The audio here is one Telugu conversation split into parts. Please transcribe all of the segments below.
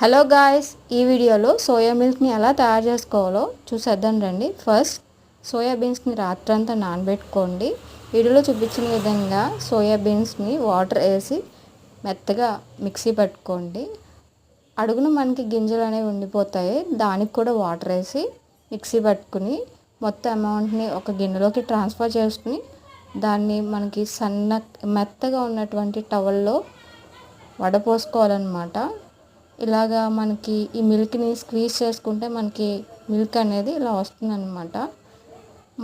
హలో గాయస్ ఈ వీడియోలో సోయా మిల్క్ని ఎలా తయారు చేసుకోవాలో చూసేద్దాం రండి. ఫస్ట్ సోయా బీన్స్ని రాత్రంతా నానబెట్టుకోండి. వీడియోలో చూపించిన విధంగా సోయా బీన్స్ని వాటర్ వేసి మెత్తగా మిక్సీ పట్టుకోండి. అడుగున మనకి గింజలు అనేవి ఉండిపోతాయి. దానికి కూడా వాటర్ వేసి మిక్సీ పట్టుకుని మొత్తం అమౌంట్ని ఒక గిన్నెలోకి ట్రాన్స్ఫర్ చేసుకుని దాన్ని మనకి సన్న మెత్తగా ఉన్నటువంటి టవల్లో వడపోసుకోవాలన్నమాట. ఇలాగా మనకి ఈ మిల్క్ని స్క్వీజ్ చేసుకుంటే మనకి మిల్క్ అనేది ఇలా వస్తుందన్నమాట.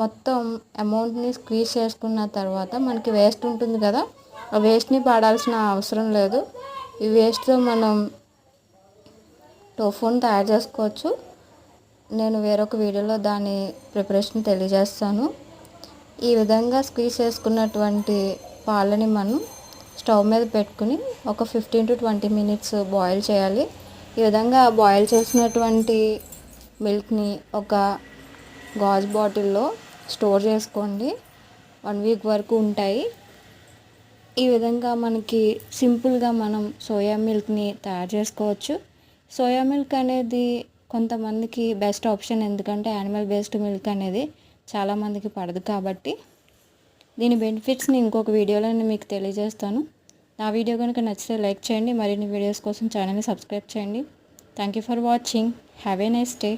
మొత్తం అమౌంట్ని స్క్వీజ్ చేసుకున్న తర్వాత మనకి వేస్ట్ ఉంటుంది కదా ఆ వేస్ట్ని పాడాల్సిన అవసరం లేదు. ఈ వేస్ట్తో మనం టోఫోన్ తయారు చేసుకోవచ్చు. నేను వేరొక వీడియోలో దాని ప్రిపరేషన్ తెలియజేస్తాను. ఈ విధంగా స్క్వీజ్ చేసుకున్నటువంటి పాలని మనం స్టవ్ మీద పెట్టుకుని ఒక fifteen to twenty minutes boil చేయాలి. ఈ విధంగా బాయిల్ చేసినటువంటి మిల్క్ని ఒక గాజు బాటిల్లో స్టోర్ చేసుకోండి. వన్ వీక్ వరకు ఉంటాయి. ఈ విధంగా మనకి సింపుల్గా మనం సోయా మిల్క్ని తయారు చేసుకోవచ్చు. సోయా మిల్క్ అనేది కొంతమందికి బెస్ట్ ఆప్షన్ ఎందుకంటే యానిమల్ బేస్డ్ మిల్క్ అనేది చాలామందికి పడదు కాబట్టి దీని బెనిఫిట్స్ని ఇంకొక వీడియోలో నేను మీకు తెలియజేస్తాను. నా వీడియో కనుక నచ్చితే లైక్ చేయండి. మరిన్ని వీడియోస్ కోసం ఛానల్ని సబ్స్క్రైబ్ చేయండి. Thank you for watching have a nice day